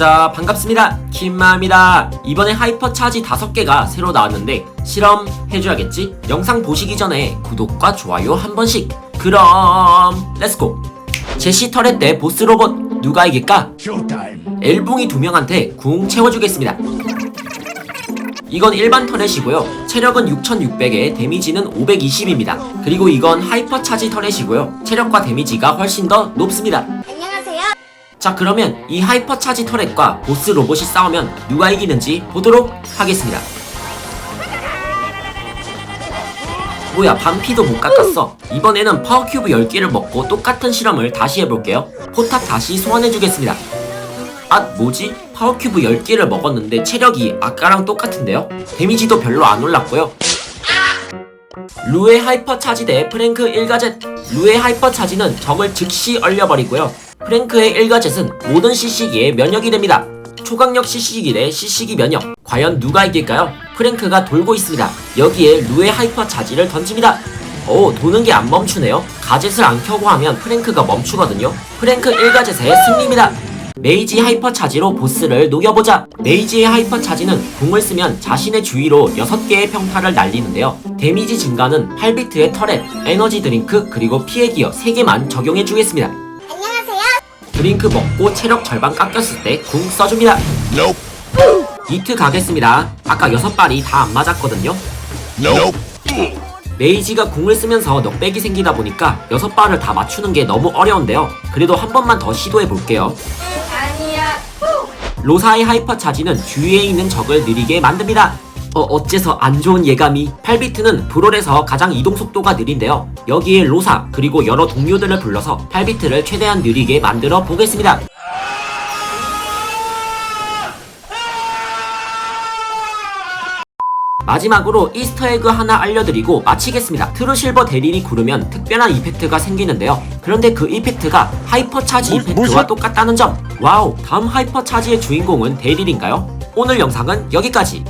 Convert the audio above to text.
구독자 반갑습니다. 킴마입니다. 이번에 하이퍼 차지 5개가 새로 나왔는데 실험 해줘야겠지? 영상 보시기 전에 구독과 좋아요 한 번씩. 그럼 렛츠고. 제시 터렛 대 보스 로봇 누가 이길까? 엘붕이 두 명한테 궁 채워주겠습니다. 이건 일반 터렛이고요. 체력은 6600에 데미지는 520입니다. 그리고 이건 하이퍼 차지 터렛이고요. 체력과 데미지가 훨씬 더 높습니다. 자 그러면 이 하이퍼 차지 터렛과 보스 로봇이 싸우면 누가 이기는지 보도록 하겠습니다. 뭐야 반피도 못 깎았어. 이번에는 파워 큐브 10개를 먹고 똑같은 실험을 다시 해볼게요. 포탑 다시 소환해주겠습니다. 아 뭐지? 파워 큐브 10개를 먹었는데 체력이 아까랑 똑같은데요? 데미지도 별로 안 올랐고요. 루의 하이퍼 차지 대 프랭크 일가젯. 루의 하이퍼 차지는 적을 즉시 얼려버리고요. 프랭크의 일가젯은 모든 CC기에 면역이 됩니다. 초강력 CC기 대 CC기 면역. 과연 누가 이길까요? 프랭크가 돌고 있습니다. 여기에 루의 하이퍼 차지를 던집니다. 오 도는 게 안 멈추네요. 가젯을 안 켜고 하면 프랭크가 멈추거든요. 프랭크 일가젯의 승리입니다 메이지 하이퍼 차지로 보스를 녹여보자. 메이지의 하이퍼 차지는 궁을 쓰면 자신의 주위로 6개의 평타를 날리는데요. 데미지 증가는 8비트의 터렛, 에너지 드링크, 그리고 피해 기어 3개만 적용해주겠습니다. 안녕하세요. 드링크 먹고 체력 절반 깎였을 때 궁 써줍니다. Nope. 이트 가겠습니다. 아까 6발이 다 안 맞았거든요. Nope. 메이지가 궁을 쓰면서 넉백이 생기다 보니까 6발을 다 맞추는 게 너무 어려운데요. 그래도 한 번만 더 시도해 볼게요. 아니야. 로사의 하이퍼 차지는 주위에 있는 적을 느리게 만듭니다. 어, 어째서 안 좋은 예감이 8비트는 브롤에서 가장 이동 속도가 느린데요. 여기에 로사 그리고 여러 동료들을 불러서 8비트를 최대한 느리게 만들어 보겠습니다. 마지막으로 이스터에그 하나 알려드리고 마치겠습니다. 트루실버 대리니 구르면 특별한 이펙트가 생기는데요. 그런데 그 이펙트가 하이퍼 차지 뭐- 이펙트와 뭐지? 똑같다는 점. 와우, 다음 하이퍼 차지의 주인공은 대릴인가요? 오늘 영상은 여기까지.